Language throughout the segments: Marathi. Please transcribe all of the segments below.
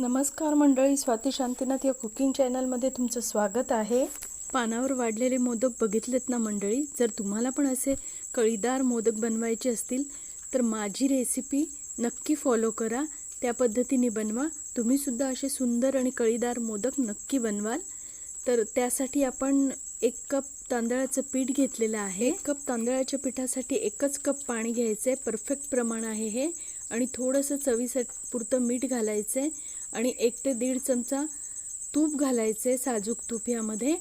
नमस्कार मंडळी स्वाती शांतीनाथ या कुकिंग चॅनलमध्ये तुमचं स्वागत आहे. पानावर वाढलेले मोदक बघितलेत ना मंडळी? जर तुम्हाला पण असे कळीदार मोदक बनवायचे असतील तर माझी रेसिपी नक्की फॉलो करा. त्या पद्धतीने बनवा. तुम्हीसुद्धा असे सुंदर आणि कळीदार मोदक नक्की बनवाल. तर त्यासाठी आपण एक कप तांदळाचं पीठ घेतलेलं आहे. कप तांदळाच्या पिठासाठी एकच कप पाणी घ्यायचं आहे परफेक्ट प्रमाण आहे हे. आणि थोडंसं चवीसाठी पुरतं मीठ घालायचं आहे आणि एक ते दीड चमचा तूप घालायचं आहे साजूक तूप यामध्ये.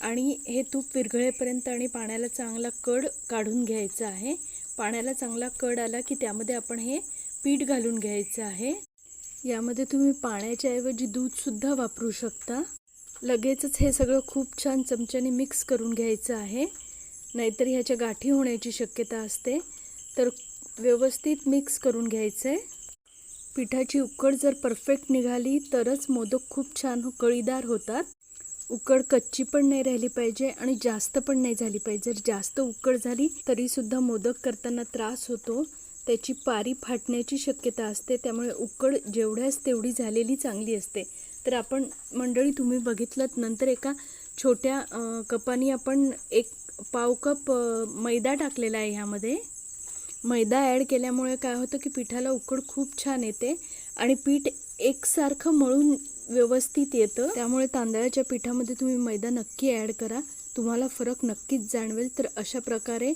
आणि हे तूप विरघळेपर्यंत आणि पाण्याला चांगला कड काढून घ्यायचा आहे. पाण्याला चांगला कड आला की त्यामध्ये आपण हे पीठ घालून घ्यायचं आहे. यामध्ये तुम्ही पाण्याच्या ऐवजी दूधसुद्धा वापरू शकता. लगेचच हे सगळं खूप छान चमच्याने मिक्स करून घ्यायचं आहे. नाहीतर ह्याच्या गाठी होण्याची शक्यता असते. तर व्यवस्थित मिक्स करून घ्यायचं आहे पिठाची उकड जर परफेक्ट निघाली तरच मोदक खूप छान कळीदार होतात. उकड कच्ची पण नाही राहिली पाहिजे आणि जास्त पण नाही झाली पाहिजे. जर जास्त उकड झाली तरीसुद्धा मोदक करताना त्रास होतो. त्याची पारी फाटण्याची शक्यता असते. त्यामुळे उकड जेवढ्याच तेवढी झालेली चांगली असते. तर आपण मंडळी तुम्ही बघितलं नंतर एका छोट्या कपानी आपण एक पाव कप मैदा टाकलेला आहे ह्यामध्ये. मैदा ॲड केल्यामुळे काय होतं की पिठाला उकड खूप छान येते आणि पीठ एकसारखं मळून व्यवस्थित येतं. त्यामुळे तांदळाच्या पिठामध्ये तुम्ही मैदा नक्की ॲड करा. तुम्हाला फरक नक्कीच जाणवेल. तर अशा प्रकारे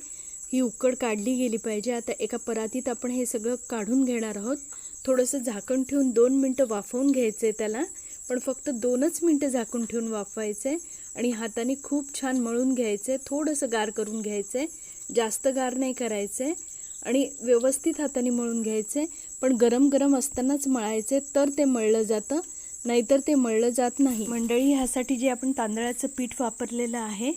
ही उकड काढली गेली पाहिजे. आता एका परातीत आपण हे सगळं काढून घेणार आहोत. थोडंसं झाकण ठेवून दोन मिनटं वाफवून घ्यायचं आहे त्याला. पण फक्त दोनच मिनटं झाकून ठेवून वाफवायचं आहे आणि हाताने खूप छान मळून घ्यायचं. आहे थोडंसं गार करून घ्यायचं. आहे जास्त गार नाही करायचं. आहे आणि व्यवस्थित हाताने मळून घ्यायचे. पण गरम गरम असतानाच मळायचे तर ते मळलं जातं नाहीतर ते मळलं जात नाही. मंडळी ह्यासाठी जे आपण तांदळाचं पीठ वापरलेलं आहे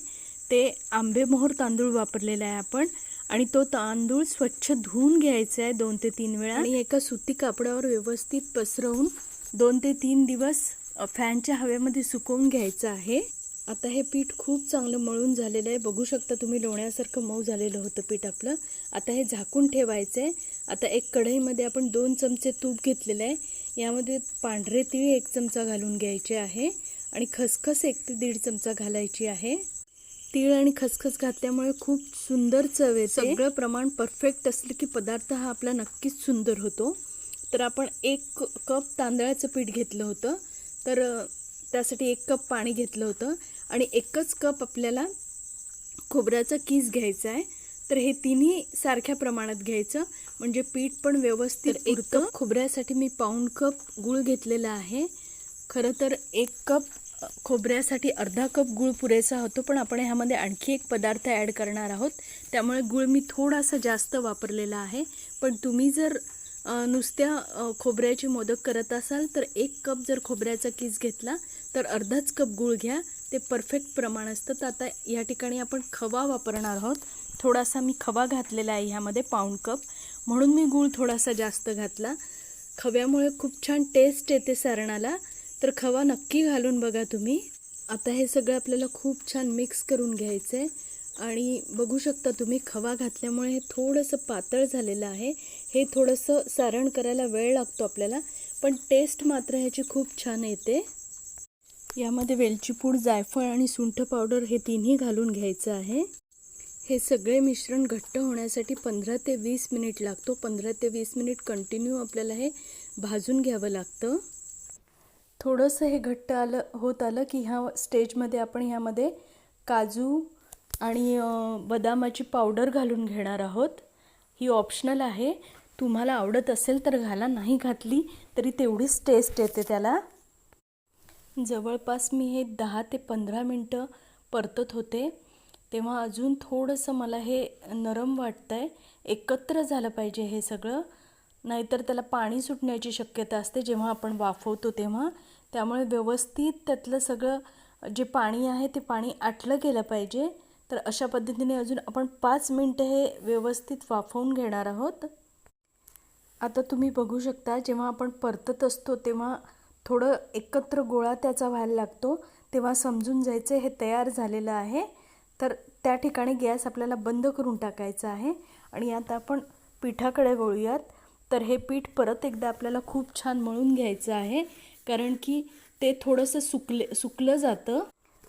ते आंबेमोहर तांदूळ वापरलेला आहे आपण. आणि तो तांदूळ स्वच्छ धुवून घ्यायचा आहे दोन ते तीन वेळा. आणि एका सुती कापडावर व्यवस्थित पसरवून दोन ते तीन दिवस फॅनच्या हवेमध्ये सुकवून घ्यायचं आहे. आता हे पीठ खूप चांगलं मळून झालेलं आहे. बघू शकता तुम्ही लोण्यासारखं मऊ झालेलं होतं पीठ आपलं. आता हे झाकून ठेवायचं आहे आता एक कढईमध्ये आपण दोन चमचे तूप घेतलेलं आहे. यामध्ये पांढरे तीळ एक चमचा घालून घ्यायचे आहे आणि खसखस एक ते दीड चमचा घालायची आहे. तीळ आणि खसखस घातल्यामुळे खूप सुंदर चव येते. सगळं प्रमाण परफेक्ट असलं की पदार्थ हा आपला नक्कीच सुंदर होतो. तर आपण एक कप तांदळाचं पीठ घेतलं होतं. तर त्यासाठी एक कप पाणी घेतलं होतं. आणि एकच कप आपल्याला खोबऱ्याचा किस घ्यायचा आहे. तर हे तिन्ही सारख्या प्रमाणात घ्यायचं. म्हणजे पीठ पण व्यवस्थित एक कप खोबऱ्यासाठी मी पाऊण कप गूळ घेतलेला आहे. खरं तर एक कप खोबऱ्यासाठी अर्धा कप गूळ पुरेसा होतो. पण आपण ह्यामध्ये आणखी एक पदार्थ ॲड करणार आहोत. त्यामुळे गूळ मी थोडासा जास्त वापरलेला आहे. पण तुम्ही जर नुसत्या खोबऱ्याचे मोदक करत असाल तर एक कप जर खोबऱ्याचा किस घेतला तर अर्धाच कप गूळ घ्या. ते परफेक्ट प्रमाण असतं. तर आता या ठिकाणी आपण खवा वापरणार आहोत. थोडासा मी खवा घातलेला आहे ह्यामध्ये पाऊंड कप म्हणून मी गूळ थोडासा जास्त घातला. खव्यामुळे खूप छान टेस्ट येते सारणाला. तर खवा नक्की घालून बघा तुम्ही. आता हे सगळं आपल्याला खूप छान मिक्स करून घ्यायचं आहे आणि बघू शकता तुम्ही खवा घातल्यामुळे हे थोडंसं पातळ झालेलं आहे. हे थोडंसं सारण करायला वेळ लागतो आपल्याला. पण टेस्ट मात्र ह्याची खूप छान येते. यामध्ये वेलची पूड जायफळ आणि सुंठ पावडर हे तिन्ही घालून घ्यायचं आहे. हे सगळे मिश्रण घट्ट होण्यासाठी पंधरा ते वीस मिनिट लागतो. पंधरा ते वीस मिनिट कंटिन्यू आपल्याला हे भाजून घ्यावं लागतं. थोडंसं हे घट्ट आलं होत आलं की ह्या स्टेजमध्ये आपण ह्यामध्ये काजू आणि बदामाची पावडर घालून घेणार आहोत. ही ऑप्शनल आहे. तुम्हाला आवडत असेल तर घाला नाही घातली तरी तेवढीच टेस्ट येते त्याला. जवळपास मी हे दहा ते पंधरा मिनटं परतत होते. तेव्हा अजून थोडंसं मला हे नरम वाटतं आहे एकत्र झालं पाहिजे हे सगळं. नाहीतर त्याला पाणी सुटण्याची शक्यता असते जेव्हा आपण वाफवतो तेव्हा. त्यामुळे व्यवस्थित त्यातलं सगळं जे पाणी आहे ते पाणी आटलं गेलं पाहिजे. तर अशा पद्धतीने अजून आपण पाच मिनटं हे व्यवस्थित वाफवून घेणार आहोत. आता तुम्ही बघू शकता जेव्हा आपण परतत असतो तेव्हा थोडं एकत्र गोळा त्याचा व्हायला लागतो तेव्हा समजून जायचं हे तयार झालेलं आहे. तर त्या ठिकाणी गॅस आपल्याला बंद करून टाकायचा आहे आणि आता आपण पिठाकडे वळूयात. तर हे पीठ परत एकदा आपल्याला खूप छान मळून घ्यायचं आहे कारण की ते थोडंसं सुकले सुकलं जातं.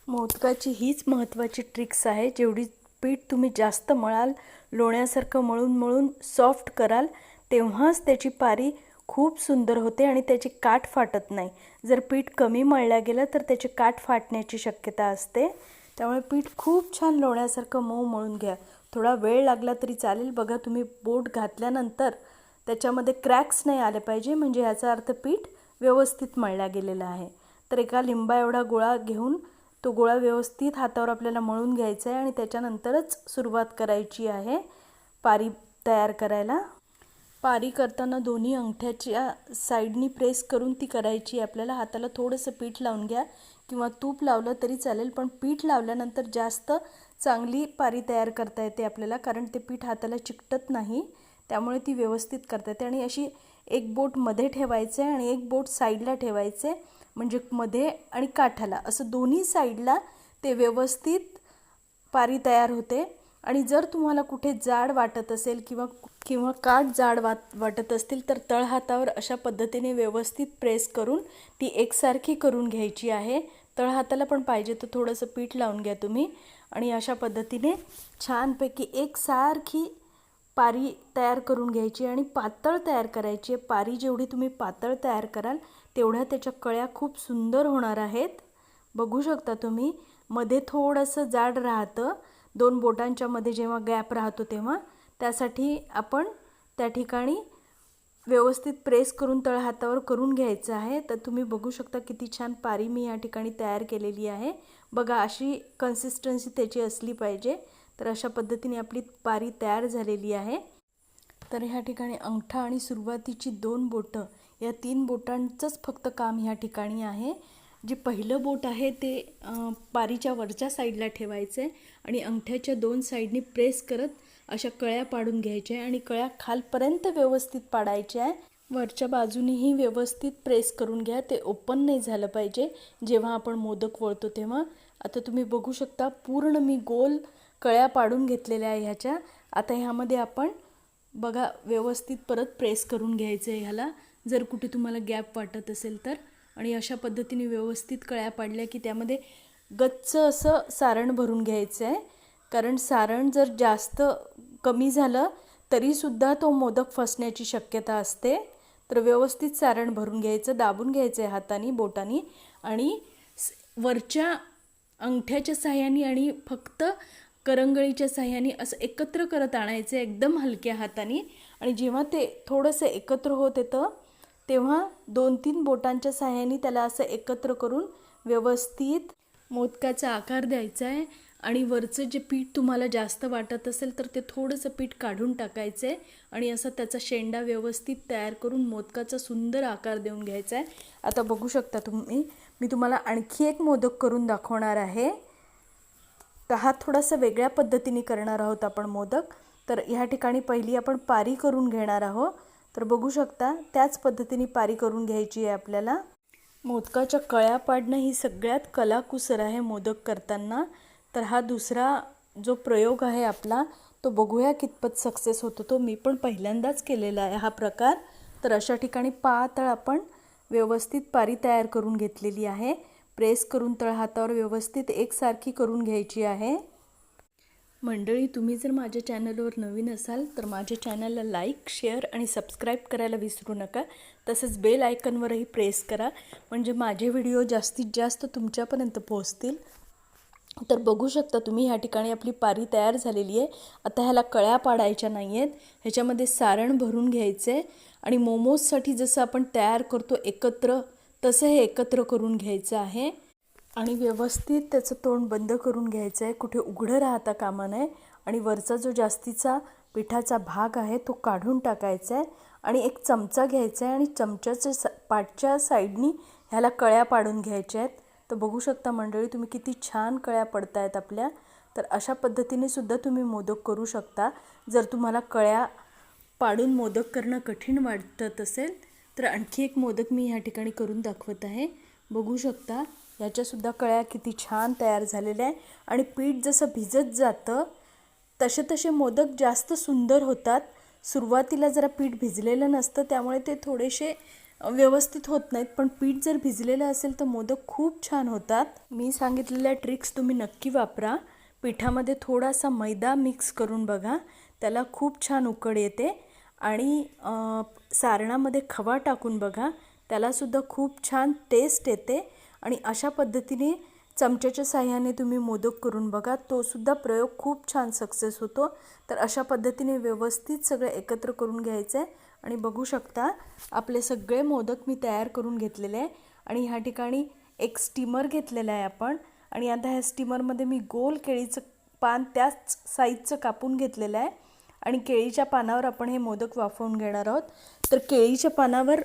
मोदकाची हीच महत्त्वाची ट्रिक्स आहे जेवढी पीठ तुम्ही जास्त मळाल लोण्यासारखं मळून मळून सॉफ्ट कराल तेव्हाच त्याची पारी खूप सुंदर होते आणि त्याची काठ फाटत नाही. जर पीठ कमी मळल्या गेलं तर त्याची काठ फाटण्याची शक्यता असते. त्यामुळे पीठ खूप छान लोण्यासारखं मऊ मळून घ्या. थोडा वेळ लागला तरी चालेल. बघा तुम्ही बोट घातल्यानंतर त्याच्यामध्ये क्रॅक्स नाही आले पाहिजे म्हणजे याचा अर्थ पीठ व्यवस्थित मळला गेलेला आहे. तर एका लिंबा एवढा गोळा घेऊन तो गोळा व्यवस्थित हातावर आपल्याला मळून घ्यायचा आहे आणि त्याच्यानंतरच सुरुवात करायची आहे पारी तयार करायला. पारी करताना दोन्ही अंगठ्याच्या साईडनी प्रेस करून ती करायची. आपल्याला हाताला थोडंसं पीठ लावून घ्या किंवा तूप लावलं तरी चालेल पण पीठ लावल्यानंतर जास्त चांगली पारी तयार करता येते आपल्याला कारण ते पीठ हाताला चिकटत नाही त्यामुळे ती व्यवस्थित करता येते. आणि अशी एक बोटमध्ये आहे आणि एक बोट साईडला ठेवायचे म्हणजे मध्ये आणि काठाला. असं दोन्ही साईडला ते व्यवस्थित पारी तयार होते. आणि जर तुम्हाला कुठे जाड वाटत असेल किंवा किंवा काठ जाड वाट वाटत असतील तर तळहातावर अशा पद्धतीने व्यवस्थित प्रेस करून ती एकसारखी करून घ्यायची आहे. तळहाताला पण पाहिजे तर थोडंसं पीठ लावून घ्या तुम्ही. आणि अशा पद्धतीने छानपैकी एकसारखी पारी तयार करून घ्यायची आणि पातळ तयार करायची आहे. पारी जेवढी तुम्ही पातळ तयार कराल तेवढ्या त्याच्या कळ्या खूप सुंदर होणार आहेत. बघू शकता तुम्ही मध्ये थोडंसं जाड राहतं दोन बोटांच्या मध्ये जेव्हा गॅप राहतो तेव्हा त्यासाठी आपण त्या ठिकाणी व्यवस्थित प्रेस करून तळ हातावर करून घ्यायचं आहे. तर तुम्ही बघू शकता किती छान पारी मी या ठिकाणी तयार केलेली आहे. बघा अशी कन्सिस्टन्सी त्याची असली पाहिजे. तर अशा पद्धतीने आपली पारी तयार झालेली आहे. तर ह्या ठिकाणी अंगठा आणि सुरुवातीची दोन बोटं या तीन बोटांचंच फक्त काम ह्या ठिकाणी आहे. जे पहिलं बोट आहे ते पारीच्या वरच्या साईडला ठेवायचं आहे आणि अंगठ्याच्या दोन साईडनी प्रेस करत अशा कळ्या पाडून घ्यायच्या आणि कळ्या खालपर्यंत व्यवस्थित पाडायच्या. आहे वरच्या बाजूनेही व्यवस्थित प्रेस करून घ्या ते ओपन नाही झालं पाहिजे. जेव्हा आपण मोदक वळतो तेव्हा. आता तुम्ही बघू शकता पूर्ण मी गोल कळ्या पाडून घेतलेल्या आहे ह्याच्या. आता ह्यामध्ये आपण बघा व्यवस्थित परत प्रेस करून घ्यायचं आहे ह्याला. जर कुठे तुम्हाला गॅप वाटत असेल तर. आणि अशा पद्धतीने व्यवस्थित कळ्या पाडल्या की त्यामध्ये गच्च असं सारण भरून घ्यायचं आहे कारण सारण जर जास्त कमी झालं तरीसुद्धा तो मोदक फसण्याची शक्यता असते. तर व्यवस्थित सारण भरून घ्यायचं दाबून घ्यायचं आहे हाताने बोटाने आणि वरच्या अंगठ्याच्या साह्याने आणि फक्त करंगळीच्या साह्याने असं एकत्र करत आणायचं एकदम हलक्या हाताने. आणि जेव्हा ते थोडंसं एकत्र होत येतं तेव्हा दोन तीन बोटांच्या साह्याने त्याला असं एकत्र करून व्यवस्थित मोदकाचा आकार द्यायचा आहे आणि वरचं जे पीठ तुम्हाला जास्त वाटत असेल तर ते थोडंसं पीठ काढून टाकायचं आहे आणि असं त्याचा शेंडा व्यवस्थित तयार करून मोदकाचा सुंदर आकार देऊन घ्यायचा आहे आता बघू शकता तुम्ही मी तुम्हाला आणखी एक मोदक करून दाखवणार आहे. तर हा थोडासा वेगळ्या पद्धतीने करणार आहोत आपण मोदक. तर ह्या ठिकाणी पहिली आपण पारी करून घेणार आहोत. तर बघू शकता त्याच पद्धतीने पारी करून घ्यायची आहे आपल्याला. मोदकाच्या कळ्या पाडणं ही सगळ्यात कलाकुसर आहे मोदक करताना. तर हा दुसरा जो प्रयोग आहे आपला तो बघूया कितपत सक्सेस होतो तो. मी पण पहिल्यांदाच केलेला आहे हा प्रकार. तर अशा ठिकाणी पातळ आपण व्यवस्थित पारी तयार करून घेतलेली आहे. प्रेस करून तळ हातावर व्यवस्थित एकसारखी करून घ्यायची आहे. मंडळी तुम्ही जर माझ्या चॅनलवर नवीन असाल तर माझ्या चॅनलला लाईक शेअर आणि सबस्क्राईब करायला विसरू नका. तसंच बेल आयकनवरही प्रेस करा. म्हणजे माझे व्हिडिओ जास्तीत जास्त तुमच्यापर्यंत पोहोचतील. तर बघू शकता तुम्ही ह्या ठिकाणी आपली पारी तयार झालेली आहे. आता ह्याला कळ्या पाडायच्या नाही आहेत ह्याच्यामध्ये सारण भरून घ्यायचं आहे आणि मोमोजसाठी जसं आपण तयार करतो एकत्र तसं हे एकत्र करून घ्यायचं आहे. आणि व्यवस्थित त्याचं तोंड बंद करून घ्यायचं आहे कुठे उघडं राहता कामा नये. आणि वरचा जो जास्तीचा पिठाचा भाग आहे तो काढून टाकायचा आहे आणि एक चमचा घ्यायचा आहे आणि चमच्याच्या सा पाठच्या साईडनी ह्याला कळ्या पाडून घ्यायच्या आहेत तर बघू शकता मंडळी तुम्ही किती छान कळ्या पडतायत आपल्या. तर अशा पद्धतीने सुद्धा तुम्ही मोदक करू शकता. जर तुम्हाला कळ्या पाडून मोदक करणं कठीण वाटत असेल तर आणखी एक मोदक मी ह्या ठिकाणी करून दाखवत आहे. बघू शकता याच्यासुद्धा कळ्या किती छान तयार झालेल्या आहे. आणि पीठ जसं भिजत जातं तसे तसे मोदक जास्त सुंदर होतात. सुरुवातीला जरा पीठ भिजलेलं नसतं त्यामुळे ते थोडेसे व्यवस्थित होत नाहीत. पण पीठ जर भिजलेलं असेल तर मोदक खूप छान होतात. मी सांगितलेल्या ट्रिक्स तुम्ही नक्की वापरा. पिठामध्ये थोडासा मैदा मिक्स करून बघा. त्याला खूप छान उकड येते. आणि सारणामध्ये खवा टाकून बघा. त्यालासुद्धा खूप छान टेस्ट येते. आणि अशा पद्धतीने चमच्याच्या साह्याने तुम्ही मोदक करून बघा. तोसुद्धा प्रयोग खूप छान सक्सेस होतो. तर अशा पद्धतीने व्यवस्थित सगळं एकत्र करून घ्यायचं आहे आणि बघू शकता आपले सगळे मोदक मी तयार करून घेतलेले आहे. आणि ह्या ठिकाणी एक स्टीमर घेतलेला आहे आपण. आणि आता ह्या स्टीमरमध्ये मी गोल केळीचं पान त्याच साईजचं कापून घेतलेलं आहे. आणि केळीच्या पानावर आपण हे मोदक वाफवून घेणार आहोत. तर केळीच्या पानावर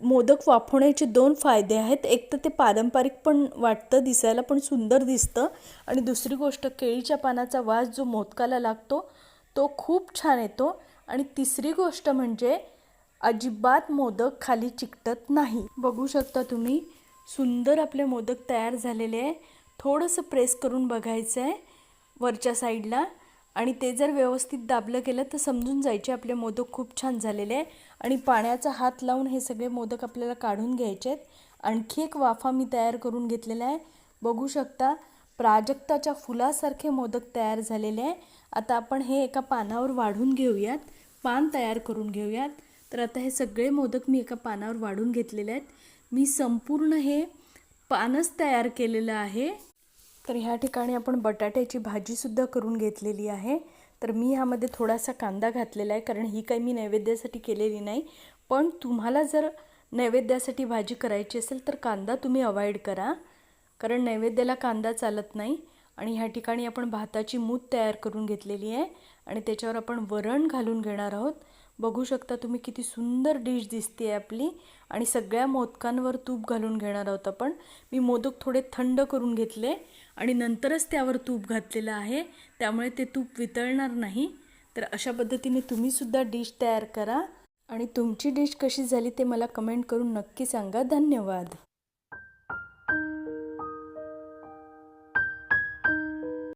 मोदक वाफवण्याचे दोन फायदे आहेत. एक तर ते पारंपरिक पण वाटतं दिसायला पण सुंदर दिसतं. आणि दुसरी गोष्ट केळीच्या पानाचा वास जो मोदकाला लागतो तो खूप छान येतो. आणि तिसरी गोष्ट म्हणजे अजिबात मोदक खाली चिकटत नाही. बघू शकता तुम्ही सुंदर आपले मोदक तयार झालेले आहे. थोडंसं प्रेस करून बघायचं आहे वरच्या साईडला. आणि ते जर व्यवस्थित दाबलं गेलं तर समजून जायचे आपले मोदक खूप छान झालेले आहे. आणि पाण्याचा हात लावून हे सगळे मोदक आपल्याला काढून घ्यायचे आहेत. आणखी एक वाफा मी तयार करून घेतलेला आहे. बघू शकता प्राजक्ताच्या फुलासारखे मोदक तयार झालेले आहे. आता आपण हे एका पानावर वाढून घेऊयात. पान तयार करून घेऊयात. तर आता हे सगळे मोदक मी एका पानावर वाढून घेतलेले आहेत. मी संपूर्ण हे पानच तयार केलेलं आहे. तर ह्या ठिकाणी आपण बटाट्याची भाजीसुद्धा करून घेतलेली आहे. तर मी ह्यामध्ये थोडासा कांदा घातलेला आहे कारण ही काही मी नैवेद्यासाठी केलेली नाही. पण तुम्हाला जर नैवेद्यासाठी भाजी करायची असेल तर कांदा तुम्ही अवॉइड करा कारण नैवेद्याला कांदा चालत नाही. आणि ह्या ठिकाणी आपण भाताची मूत तयार करून घेतलेली आहे. आणि त्याच्यावर आपण वरण घालून घेणार आहोत. बघू शकता तुम्ही किती सुंदर डिश दिसते आपली. आणि सगळ्या मोदकांवर तूप घालून घेणार आहोत आपण. मी मोदक थोडे थंड करून घेतले आणि नंतरच त्यावर तूप घातलेलं आहे. त्यामुळे ते तूप वितळणार नाही. तर अशा पद्धतीने तुम्हीसुद्धा डिश तयार करा. आणि तुमची डिश कशी झाली ते मला कमेंट करून नक्की सांगा. धन्यवाद.